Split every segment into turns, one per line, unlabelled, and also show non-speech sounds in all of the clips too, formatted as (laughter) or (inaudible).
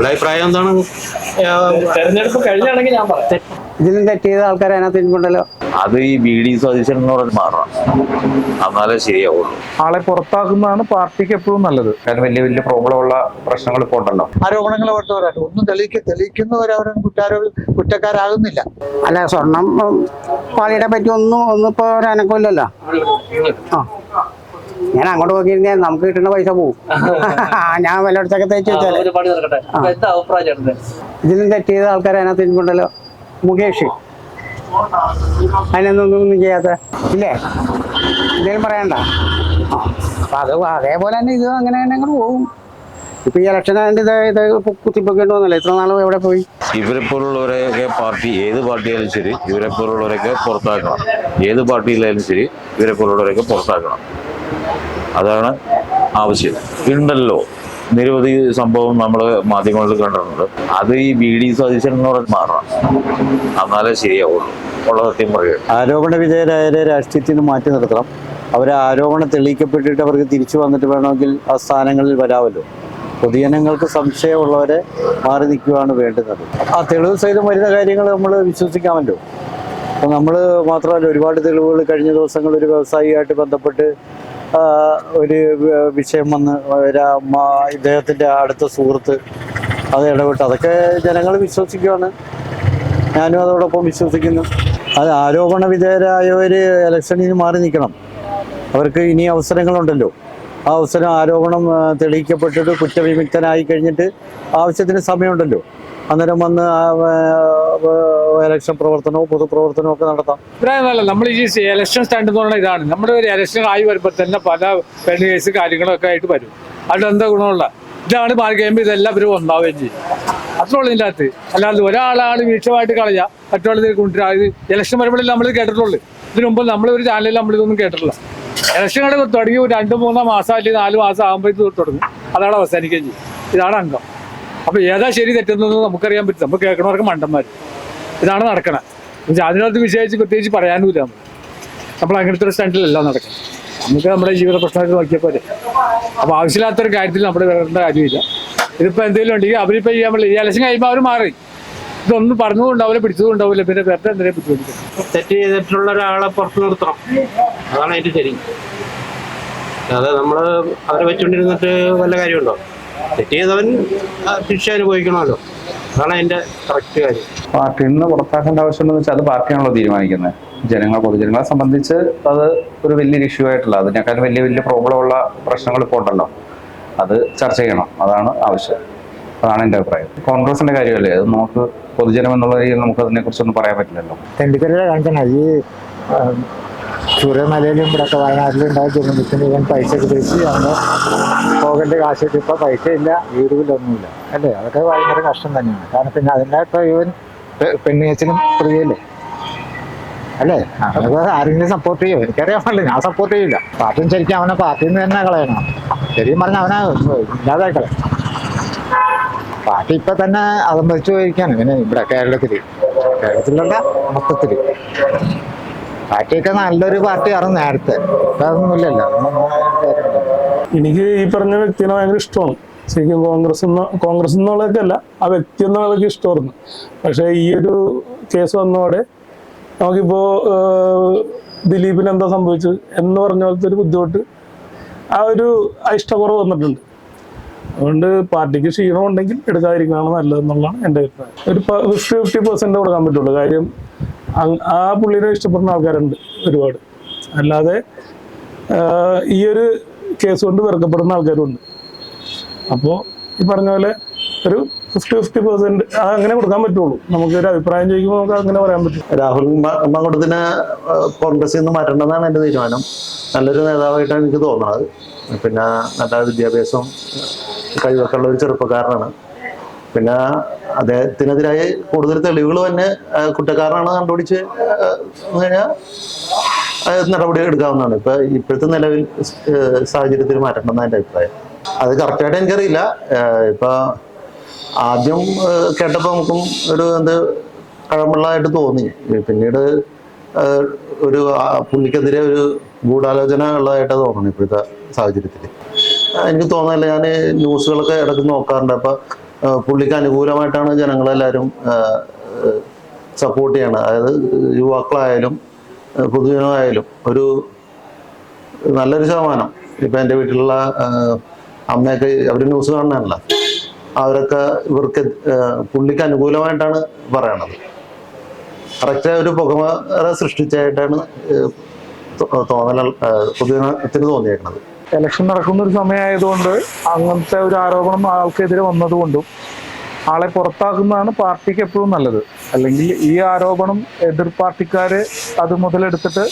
നിങ്ങളുടെ അഭിപ്രായം എന്താണ്?
തെരഞ്ഞെടുപ്പ് കഴിഞ്ഞാണെങ്കിൽ ഞാൻ പറയാം.
ഇതിലും തെറ്റ് ചെയ്ത ആൾക്കാർ അതിനകത്ത് ഇരിപ്പുണ്ടല്ലോ.
അത് ഈ ബി ഡി സതീശൻ എന്ന് പറഞ്ഞ് മാറണം എന്നാലേ ശരിയാവുള്ളൂ.
ആളെ പുറത്താക്കുന്നതാണ് പാർട്ടിക്ക് എപ്പോഴും നല്ലത്. കാരണം വലിയ വലിയ പ്രോബ്ലം ഉള്ള പ്രശ്നങ്ങൾ ഇപ്പോൾ ഉണ്ടല്ലോ.
ആരോപണങ്ങൾ അവർക്ക് ഒന്നും തെളിയിക്ക തെളിയിക്കുന്നവരവരും കുറ്റാരോ കുറ്റക്കാരാകുന്നില്ല.
അല്ല സ്വർണം പാളിയുടെ പറ്റി ഒന്നും ഒന്നും ഇപ്പൊ ഒരു അനക്കമില്ലല്ലോ. ആ. ഞാൻ അങ്ങോട്ട് നോക്കിയിരുന്നേ നമുക്ക് കിട്ടുന്ന പൈസ പോവും. (laughs) ഞാൻ വല്ലയിടത്തൊക്കെ തേച്ച്
വെച്ചാൽ.
ഇതിലും തെറ്റിയത് ആൾക്കാരെ ആൾക്കാർ അതിനകത്ത് ഇരിപ്പുണ്ടല്ലോ. മുകേഷ്. അതിനൊന്നും ഒന്നും ചെയ്യാത്ത. ഇല്ലേ? എന്തേലും പറയണ്ട? അപ്പൊ അത് അതേപോലെ തന്നെ ഇത് അങ്ങനെ തന്നെ അങ്ങോട്ട് പോകും ഇപ്പൊ ഈ ഇലക്ഷൻ ആയതുകൊണ്ട് ഇത് ഇത് കുത്തിപ്പൊക്കേണ്ടി വന്നല്ലോ. ഇത്ര നാളും എവിടെ പോയി?
ഇവരെ പോലുള്ളവരെയൊക്കെ പാർട്ടി ഏത് പാർട്ടിയായാലും ശരി ഇവരെ പോലുള്ളവരെയൊക്കെ പുറത്താക്കണം. ഏത് പാർട്ടിയിലായാലും ശരി ഇവരെ പോലുള്ളവരെയൊക്കെ പുറത്താക്കണം. അതാണ് ആവശ്യം. ഉണ്ടല്ലോ നിരവധി സംഭവം നമ്മൾ മാധ്യമങ്ങളിൽ കണ്ടിട്ടുണ്ട്. അത് ഈ ബി ഡി സതീശൻ എന്ന് പറഞ്ഞ് മാറണം. എന്നാലേ ശരിയാവുള്ളൂ. ഉള്ള സത്യം പറയുക.
ആരോപണ വിധേയരായ രാഷ്ട്രീയത്തിൽ നിന്ന് മാറ്റി നിർത്തണം. അവരെ ആരോപണം തെളിയിക്കപ്പെട്ടിട്ട് അവർക്ക് തിരിച്ചു വന്നിട്ട് വേണമെങ്കിൽ ആ സ്ഥാനങ്ങളിൽ വരാമല്ലോ. പൊതുജനങ്ങൾക്ക് സംശയമുള്ളവരെ മാറി നിൽക്കുകയാണ് വേണ്ടുന്നത്. ആ തെളിവ് സഹിതം വരുന്ന കാര്യങ്ങൾ നമ്മൾ വിശ്വസിക്കാമല്ലോ. അപ്പം നമ്മൾ മാത്രമല്ല ഒരുപാട് തെളിവുകൾ കഴിഞ്ഞ ദിവസങ്ങൾ ഒരു വ്യവസായിയായിട്ട് ബന്ധപ്പെട്ട് ഒരു വിഷയം വന്ന് ഇദ്ദേഹത്തിന്റെ അടുത്ത സുഹൃത്ത് അത് ഇടപെട്ട്. അതൊക്കെ ജനങ്ങൾ വിശ്വസിക്കുകയാണ് ഞാനും അതോടൊപ്പം വിശ്വസിക്കുന്നു. അത് ആരോപണ വിധേയരായവർ ഇലക്ഷനിൽ മാറി നിൽക്കണം. അവർക്ക് ഇനി അവസരങ്ങളുണ്ടല്ലോ. അവസരം ആരോപണം തെളിയിക്കപ്പെട്ടിട്ട് കുറ്റവിമുക്തനായി കഴിഞ്ഞിട്ട് ആവശ്യത്തിന് സമയമുണ്ടല്ലോ. അന്നേരം വന്ന് ഇലക്ഷൻ പ്രവർത്തനവും പൊതുപ്രവർത്തനവും ഒക്കെ നടത്താം.
അഭിപ്രായമല്ല നമ്മൾ ഈ ഇലക്ഷൻ സ്റ്റാൻഡ് എന്ന് പറഞ്ഞാൽ ഇതാണ്. നമ്മുടെ ഒരു ഇലക്ഷൻ ആയി വരുമ്പോൾ തന്നെ പല പെണ്ണ് കേസ് കാര്യങ്ങളൊക്കെ ആയിട്ട് വരും. അതിൽ എന്താ ഗുണമുള്ള? ഇതാണ് മാർഗം ഇതെല്ലാം ഇവർ ഒന്നാവുകയും ചെയ്യും. അത്രയുള്ളൂ ഇതിന്റെ അകത്ത്. അല്ലാതെ ഒരാളാണ് വീക്ഷമായിട്ട് കളയുക മറ്റുള്ള കൊണ്ടുവരിക ഇത് ഇലക്ഷൻ വരുമ്പോഴേ നമ്മൾ കേട്ടിട്ടുള്ളൂ. ഇതിനു മുമ്പ് നമ്മൾ ഒരു ചാനലിൽ നമ്മൾ ഇതൊന്നും കേട്ടിട്ടില്ല. ഇലക്ഷൻ കണ്ട് തുടങ്ങി രണ്ട് മൂന്നോ മാസം അല്ലെങ്കിൽ നാല് മാസം ആകുമ്പോഴത്തേക്ക് തുടങ്ങും. അതാണ് അവസാനിക്കുകയും ചെയ്യും. ഇതാണ് അംഗം. അപ്പൊ ഏതാ ശരി തെറ്റെന്നൊന്നും നമുക്കറിയാൻ പറ്റും നമ്മൾ കേൾക്കണവർക്ക് മണ്ടന്മാർ ഇതാണ് നടക്കണത് അതിനകത്ത് വിശേഷിച്ച് പ്രത്യേകിച്ച് പറയാനുമില്ല നമ്മൾ. നമ്മൾ അങ്ങനത്തെ ഒരു സ്റ്റാൻഡിലല്ല നടക്കുന്നത് നമുക്ക് നമ്മുടെ ജീവിത പ്രശ്നമായിട്ട് നോക്കിയാൽ അപ്പോൾ അപ്പൊ ആവശ്യമില്ലാത്തൊരു കാര്യത്തിൽ നമ്മൾ വരേണ്ട കാര്യമില്ല. ഇതിപ്പോ എന്തെങ്കിലും ഉണ്ടെങ്കിൽ അവരിപ്പോ ചെയ്യാൻ പറ്റില്ല. ഈ ഇലക്ഷൻ കഴിയുമ്പോൾ അവർ മാറി. ഇതൊന്നും പറഞ്ഞതും ഉണ്ടാവില്ല പിടിച്ചതും ഉണ്ടാവില്ല പിന്നെ വേറെ എന്തെങ്കിലും ബുദ്ധിമുട്ടിക്കും
തെറ്റ് ചെയ്തിട്ടുള്ള ഒരാളെ പുറത്തു നിർത്തണം. അതാണ് അതിന്റെ ശരി. അല്ലാതെ നമ്മൾ അവരെ വെച്ചോണ്ടിരുന്നിട്ട് വല്ല കാര്യമുണ്ടോ? തെറ്റ് ചെയ്തവൻ ശിക്ഷ അനുഭവിക്കണമല്ലോ. അതാണ് അതിന്റെ കറക്റ്റ് കാര്യം.
പാർട്ടിയിൽ നിന്ന് പുറത്താക്കേണ്ട ആവശ്യമുണ്ടെന്ന് വെച്ചാൽ അത് പാർട്ടിയാണല്ലോ തീരുമാനിക്കുന്നത് ജനങ്ങൾ പൊതുജനങ്ങളെ സംബന്ധിച്ച് അത് ഒരു വലിയൊരു ഇഷ്യൂ ആയിട്ടുള്ള അതിനേക്കാൾ വലിയ വലിയ പ്രോബ്ലം ഉള്ള പ്രശ്നങ്ങൾ ഇപ്പോൾ ഉണ്ടല്ലോ. അത് ചർച്ച ചെയ്യണം. അതാണ് ആവശ്യം. അതാണ് എന്റെ അഭിപ്രായം. കോൺഗ്രസിന്റെ കാര്യമല്ലേ? അത് നമുക്ക് പൊതുജനം എന്നുള്ള രീതിയിൽ നമുക്ക് അതിനെക്കുറിച്ചൊന്നും പറയാൻ പറ്റില്ലല്ലോ.
ഈ ചുരമലയിലും ഇവിടെ ഒക്കെ വയനാട്ടിലും ഉണ്ടായ ജനത്തിന് ഇവൻ പൈസ ഉപയോഗിച്ച് അന്ന് പോകേണ്ട കാശ് ഇപ്പം പൈസ ഇല്ല വീടുകളിലൊന്നുമില്ല അല്ലേ? അതൊക്കെ ഭയങ്കര കഷ്ടം തന്നെയാണ്. കാരണം പിന്നെ അതിന്റെ ഇവൻ പെണ്ണുകേച്ചിലും പ്രിയല്ലേ അല്ലേ? ആരെങ്കിലും സപ്പോർട്ട് ചെയ്യും? എനിക്കറിയാൻ പാടില്ല. ഞാൻ സപ്പോർട്ട് ചെയ്യില്ല. പാർട്ടിയും ശരിക്കും അവനെ പാർട്ടിയിൽ നിന്ന് തന്നെ കളയണം. ശരിക്കും പറഞ്ഞാൽ അവനെ ഇല്ലാതായി കളയണം പാർട്ടി ഇപ്പൊ തന്നെ അതമ്പതിച്ചു പോയിരിക്കാണ്. പിന്നെ ഇവിടെ കേരളത്തിൽ കേരളത്തിലല്ല മൊത്തത്തിൽ. പാർട്ടിയൊക്കെ നല്ലൊരു പാർട്ടിയാണ് നേരത്തെ.
എനിക്ക് ഈ പറഞ്ഞ വ്യക്തിനെ ഭയങ്കര ഇഷ്ടമാണ്. ശരിക്കും കോൺഗ്രസ് കോൺഗ്രസ് എന്നുള്ളതൊക്കെ അല്ല ആ വ്യക്തി എന്നുള്ളതൊക്കെ ഇഷ്ടമായിരുന്നു. പക്ഷേ ഈ ഒരു കേസ് വന്നതോടെ നമുക്കിപ്പോൾ ദിലീപിന് എന്താ സംഭവിച്ചത് എന്ന് പറഞ്ഞ പോലത്തെ ഒരു ബുദ്ധിമുട്ട് ആ ഒരു ഇഷ്ടക്കുറവ് വന്നിട്ടുണ്ട്. അതുകൊണ്ട് പാർട്ടിക്ക് ക്ഷീണം ഉണ്ടെങ്കിൽ എടുക്കാതിരിക്കുകയാണ് നല്ലതെന്നുള്ളതാണ് എന്റെ അഭിപ്രായം. ഒരു ഫിഫ്റ്റി ഫിഫ്റ്റി പെർസെന്റ് കൊടുക്കാൻ പറ്റുള്ളൂ. കാര്യം ആ പുള്ളിനെ ഇഷ്ടപ്പെടുന്ന ആൾക്കാരുണ്ട് ഒരുപാട്. അല്ലാതെ ഈ ഒരു കേസ് കൊണ്ട് വെറുക്കപ്പെടുന്ന ആൾക്കാരുണ്ട് അപ്പോൾ ഈ പറഞ്ഞ പോലെ ഒരു ഫിഫ്റ്റി ഫിഫ്റ്റി പെർസെന്റ് അങ്ങനെ കൊടുക്കാൻ പറ്റുള്ളൂ. നമുക്ക് ഒരു അഭിപ്രായം ചോദിക്കുമ്പോൾ നമുക്ക് അങ്ങനെ പറയാൻ പറ്റും.
രാഹുൽ മ- മങ്കുടത്തിനെ ആ, കോൺഗ്രസിൽ നിന്ന് മാറ്റേണ്ടതാണ് എന്റെ തീരുമാനം. നല്ലൊരു നേതാവായിട്ടാണ് എനിക്ക് തോന്നുന്നത്. പിന്നെ നല്ല വിദ്യാഭ്യാസം കഴിവൊക്കെ ഉള്ള ഒരു ചെറുപ്പക്കാരനാണ്. പിന്നെ അദ്ദേഹത്തിനെതിരായി കൂടുതൽ തെളിവുകൾ തന്നെ കുറ്റക്കാരനാണ് കണ്ടുപിടിച്ച് കഴിഞ്ഞാൽ നടപടി എടുക്കാവുന്നതാണ്. ഇപ്പൊ ഇപ്പോഴത്തെ നിലവിൽ സാഹചര്യത്തിൽ മാറ്റണമെന്നാണ് എന്റെ അഭിപ്രായം. അത് കറക്റ്റായിട്ട് എനിക്കറിയില്ല. ഇപ്പൊ ആദ്യം കേട്ടപ്പോൾ കേട്ടപ്പോ നമുക്കും ഒരു എന്ത് കഴമ്പുള്ളതായിട്ട് തോന്നി. പിന്നീട് ഒരു പുള്ളിക്കെതിരെ ഒരു ഗൂഢാലോചന ഉള്ളതായിട്ട് തോന്നണം ഇപ്പോഴത്തെ സാഹചര്യത്തിൽ എനിക്ക് തോന്നുന്നില്ല ഞാൻ ന്യൂസുകളൊക്കെ ഇടയ്ക്ക് നോക്കാറുണ്ട്. അപ്പൊ പുള്ളിക്ക് അനുകൂലമായിട്ടാണ് ജനങ്ങളെല്ലാവരും സപ്പോർട്ട് ചെയ്യണത്. അതായത് യുവാക്കളായാലും പൊതുജനമായാലും ഒരു നല്ലൊരു ശതമാനം ഇപ്പം എന്റെ വീട്ടിലുള്ള അമ്മയൊക്കെ അവർ ന്യൂസ് കാണുന്നതല്ല. അവരൊക്കെ ഇവർക്ക് പുള്ളിക്ക് അനുകൂലമായിട്ടാണ് പറയണത്. കറക്റ്റ് ഒരു പുകമറ സൃഷ്ടിച്ചായിട്ടാണ് തോന്നൽ പൊതുജനത്തിന് തോന്നിയേക്കുന്നത്
ഇലക്ഷൻ നടക്കുന്ന ഒരു സമയമായതുകൊണ്ട് അങ്ങനത്തെ ഒരു ആരോപണം ആൾക്കെതിരെ വന്നതുകൊണ്ടും ആളെ പുറത്താക്കുന്നതാണ് പാർട്ടിക്ക് എപ്പോഴും നല്ലത്. അല്ലെങ്കിൽ ഈ ആരോപണം എതിർ പാർട്ടിക്കാര് അത് മുതലെടുത്തിട്ട്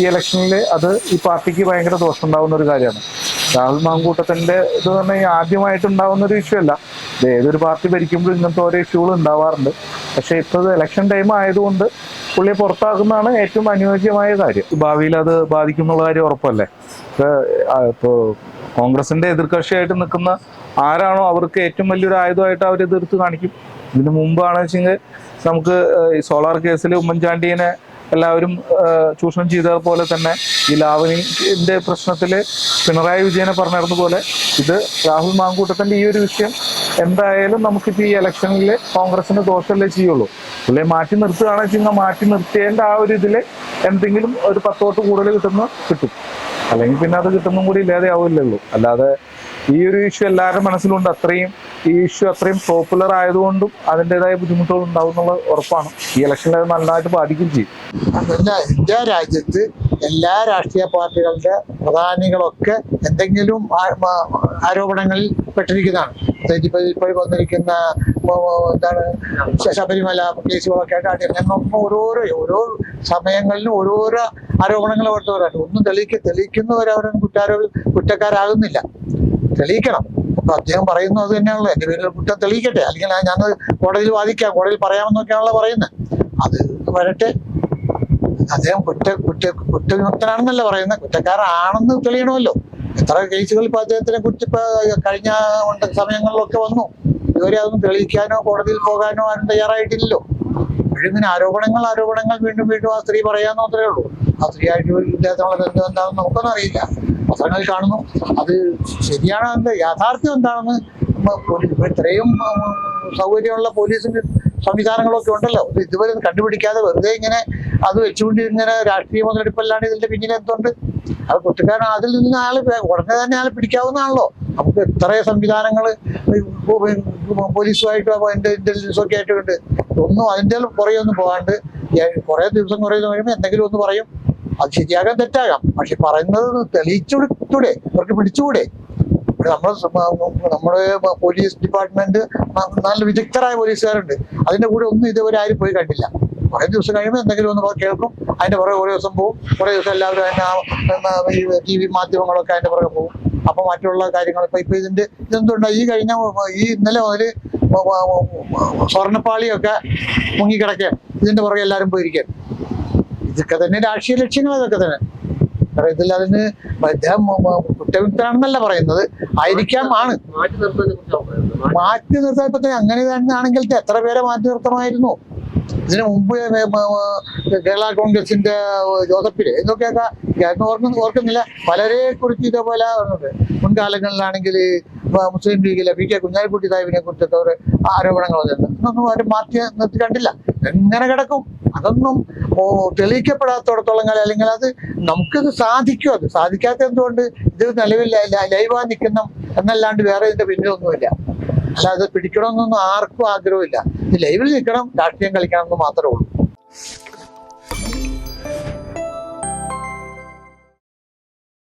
ഈ ഇലക്ഷനിൽ അത് ഈ പാർട്ടിക്ക് ഭയങ്കര ദോഷം ഉണ്ടാവുന്ന ഒരു കാര്യമാണ്. രാഹുൽ മാങ്കൂട്ടത്തിന്റെ ഇത് ഈ ആദ്യമായിട്ട് ഉണ്ടാവുന്ന ഒരു ഇഷ്യൂ അല്ല. ഏതൊരു പാർട്ടി ഭരിക്കുമ്പോഴും ഇങ്ങനത്തെ ഓരോ ഇഷ്യൂകൾ ഉണ്ടാവാറുണ്ട്. പക്ഷേ ഇപ്പോൾ ഇലക്ഷൻ ടൈം ആയതുകൊണ്ട് പുള്ളിയെ പുറത്താക്കുന്നതാണ് ഏറ്റവും അനുയോജ്യമായ കാര്യം. ഭാവിയിൽ അത് ബാധിക്കുന്നുള്ള കാര്യം ഉറപ്പല്ലേ? ഇപ്പൊ, ഇപ്പോ കോൺഗ്രസിന്റെ എതിർകക്ഷിയായിട്ട് നിൽക്കുന്ന ആരാണോ അവർക്ക് ഏറ്റവും വലിയൊരു ആയുധമായിട്ട് അവർ എതിർത്ത് കാണിക്കും. ഇതിനു മുമ്പാണെന്ന് വെച്ചെങ്കിൽ നമുക്ക് സോളാർ കേസിൽ ഉമ്മൻചാണ്ടിയെ എല്ലാവരും ചൂഷണം ചെയ്ത പോലെ തന്നെ ഈ ലാവണിന്റെ പ്രശ്നത്തിൽ പിണറായി വിജയനെ പറഞ്ഞിരുന്ന പോലെ ഇത് രാഹുൽ മാങ്കൂട്ടത്തിന്റെ ഈ ഒരു വിഷയം എന്തായാലും നമുക്കിപ്പോൾ ഈ ഇലക്ഷനിൽ കോൺഗ്രസിന് ദോഷമല്ലേ ചെയ്യുള്ളൂ. പുള്ളിയെ മാറ്റി നിർത്തുകയാണെന്ന് വെച്ചാൽ മാറ്റി നിർത്തേണ്ട ആ ഒരു ഇതിൽ എന്തെങ്കിലും ഒരു പത്തോട്ട് കൂടുതൽ കിട്ടുന്ന കിട്ടും. അല്ലെങ്കിൽ പിന്നെ അത് കിട്ടുന്നതും കൂടി ഇല്ലാതെ ആവില്ലല്ലോ അല്ലാതെ ഈ ഒരു ഇഷ്യൂ എല്ലാവരുടെ മനസ്സിലുണ്ട്. അത്രയും ഈ ഇഷ്യൂ അത്രയും പോപ്പുലർ ആയതുകൊണ്ടും അതിന്റെതായ ബുദ്ധിമുട്ടുകൾ ഉണ്ടാവും എന്നുള്ള ഉറപ്പാണ്. ഈ ഇലക്ഷനിൽ അത് നന്നായിട്ട് ബാധിക്കും ചെയ്യും.
പിന്നെ ഇന്ത്യ രാജ്യത്ത് എല്ലാ രാഷ്ട്രീയ പാർട്ടികളുടെ പ്രധാനികളൊക്കെ എന്തെങ്കിലും ആരോപണങ്ങളിൽ പെട്ടിരിക്കുന്നതാണ്. പ്രത്യേകിച്ച് ഇപ്പോൾ വന്നിരിക്കുന്ന എന്താണ് ശബരിമല കേസുകളൊക്കെ ആയിട്ട് ഞങ്ങൾക്ക് ഓരോരോ ഓരോ സമയങ്ങളിലും ഓരോരോ ആരോപണങ്ങൾ വരുന്നവരാണ് ഒന്നും തെളിയിക്ക തെളിയിക്കുന്നവരവരും കുറ്റാരോപി കുറ്റക്കാരാകുന്നില്ല. തെളിയിക്കണം. അപ്പൊ അദ്ദേഹം പറയുന്നത് അത് തന്നെയാണല്ലോ. എന്റെ പേരിൽ കുറ്റം തെളിയിക്കട്ടെ. അല്ലെങ്കിൽ ഞാൻ കോടതിയിൽ വാദിക്കാം. കോടതിയിൽ പറയാമെന്നൊക്കെയാണല്ലോ പറയുന്നത്. അത് വരട്ടെ. അദ്ദേഹം കുറ്റ കുറ്റ കുറ്റവിമുക്തനാണെന്നല്ല പറയുന്നത്. കുറ്റക്കാരാണെന്ന് തെളിയണമല്ലോ. എത്ര കേസുകൾ ഇപ്പൊ അദ്ദേഹത്തിനെ കുറിച്ച് ഇപ്പൊ കഴിഞ്ഞ സമയങ്ങളിലൊക്കെ വന്നു. ഇതുവരെ അതൊന്നും തെളിയിക്കാനോ കോടതിയിൽ പോകാനോ ആരും തയ്യാറായിട്ടില്ലല്ലോ. ഇങ്ങനെ ആരോപണങ്ങൾ ആരോപണങ്ങൾ വീണ്ടും വീണ്ടും ആ സ്ത്രീ പറയാന്നോ മാത്രമേ ഉള്ളൂ. ആ സ്ത്രീ ആയിട്ട് ഇദ്ദേഹത്തിനുള്ള ബന്ധം എന്താണെന്ന് നമുക്കൊന്നും അറിയില്ല. പത്രങ്ങളിൽ കാണുന്നു. അത് ശരിയാണെന്ന് യാഥാർത്ഥ്യം എന്താണെന്ന് ഇത്രയും സൗകര്യമുള്ള പോലീസിന് സംവിധാനങ്ങളൊക്കെ ഉണ്ടല്ലോ. ഇത് ഇതുവരെ കണ്ടുപിടിക്കാതെ വെറുതെ ഇങ്ങനെ അത് വെച്ചുകൊണ്ട് ഇങ്ങനെ രാഷ്ട്രീയ മുതലെടുപ്പല്ലാണ് ഇതിന്റെ പിന്നിൽ എന്തുണ്ട്? അത് കുറ്റക്കാരൻ അതിൽ നിന്ന് ആൾ ഉടനെ തന്നെ ആളെ പിടിക്കാവുന്നതാണല്ലോ. നമുക്ക് എത്ര സംവിധാനങ്ങൾ പോലീസുമായിട്ടോ ഇന്റലിജൻസും ഒക്കെ ആയിട്ടുണ്ട് ഒന്നും അതിന്റെ പുറകെ ഒന്നും പോകാണ്ട് കുറെ ദിവസം കുറേ കഴിയുമ്പോൾ എന്തെങ്കിലും ഒന്ന് പറയും. അത് ശരിയാകാൻ തെറ്റാകാം. പക്ഷെ പറയുന്നത് തെളിയിച്ചുകൂടെ അവർക്ക് പിടിച്ചുകൂടെ. നമ്മുടെ നമ്മുടെ പോലീസ് ഡിപ്പാർട്ട്മെന്റ് നല്ല വിദഗ്ധരായ പോലീസുകാരുണ്ട്. അതിന്റെ കൂടെ ഒന്നും ഇതുവരെ ആരും പോയി കണ്ടില്ല. കുറേ ദിവസം കഴിയുമ്പോൾ എന്തെങ്കിലും ഒന്ന് കേൾക്കും. അതിന്റെ പുറകെ ഓരോ ദിവസം പോകും കുറേ ദിവസം എല്ലാവരും അതിന്റെ ഈ ടി വി മാധ്യമങ്ങളൊക്കെ അതിന്റെ പുറകെ പോകും അപ്പൊ മറ്റുള്ള കാര്യങ്ങൾ ഇപ്പൊ ഇപ്പൊ ഇതിന്റെ ഇതെന്തുണ്ടോ? ഈ കഴിഞ്ഞ ഈ ഇന്നലെ മുതൽ സ്വർണപ്പാളിയൊക്കെ മുങ്ങിക്കിടക്കുകയാണ്. ഇതിന്റെ പുറകെ എല്ലാവരും പോയിരിക്കുകയാണ്. ഇതൊക്കെ തന്നെ രാഷ്ട്രീയ ലക്ഷ്യങ്ങൾ അതൊക്കെ തന്നെ. കാരണം ഇതിൽ അതിന് അദ്ദേഹം കുറ്റവിമുക്തനാണെന്നല്ല പറയുന്നത്. ആയിരിക്കാം ആണ്. മാറ്റി നിർത്താൻ അങ്ങനെ തന്നെയാണെങ്കിൽ എത്ര പേരെ മാറ്റി നിർത്തണമായിരുന്നു? ഇതിനു മുമ്പ് കേരള കോൺഗ്രസിന്റെ ജോസഫിൽ ഇതൊക്കെയൊക്കെ ഓർക്കുന്നു ഓർക്കുന്നില്ല. പലരെ കുറിച്ച് ഇതേപോലെ. മുൻകാലങ്ങളിലാണെങ്കിൽ മുസ്ലിം ലീഗിലെ പി കെ കുഞ്ഞാലിക്കുട്ടി സാഹിബിനെ കുറിച്ചൊക്കെ ഒരു ആരോപണങ്ങൾ വന്നിട്ടുണ്ട് ഇതൊന്നും അവർ മാറ്റി നിർത്തി കണ്ടില്ല. എങ്ങനെ കിടക്കും? അതൊന്നും തെളിയിക്കപ്പെടാത്തോടത്തോളം കാലം അല്ലെങ്കിൽ അത് നമുക്കിത് സാധിക്കും. അത് സാധിക്കാത്ത എന്തുകൊണ്ട്? ഇത് നിലവിൽ ലൈവാ നിൽക്കുന്ന എന്നല്ലാണ്ട് വേറെ ഇതിന്റെ പിന്നിലൊന്നുമില്ല. അല്ലാതെ പിടിക്കണമെന്നൊന്നും ആർക്കും ആഗ്രഹമില്ല ലൈവിൽ നിൽക്കണം രാഷ്ട്രീയം കളിക്കണം എന്ന് മാത്രമേ ഉള്ളൂ.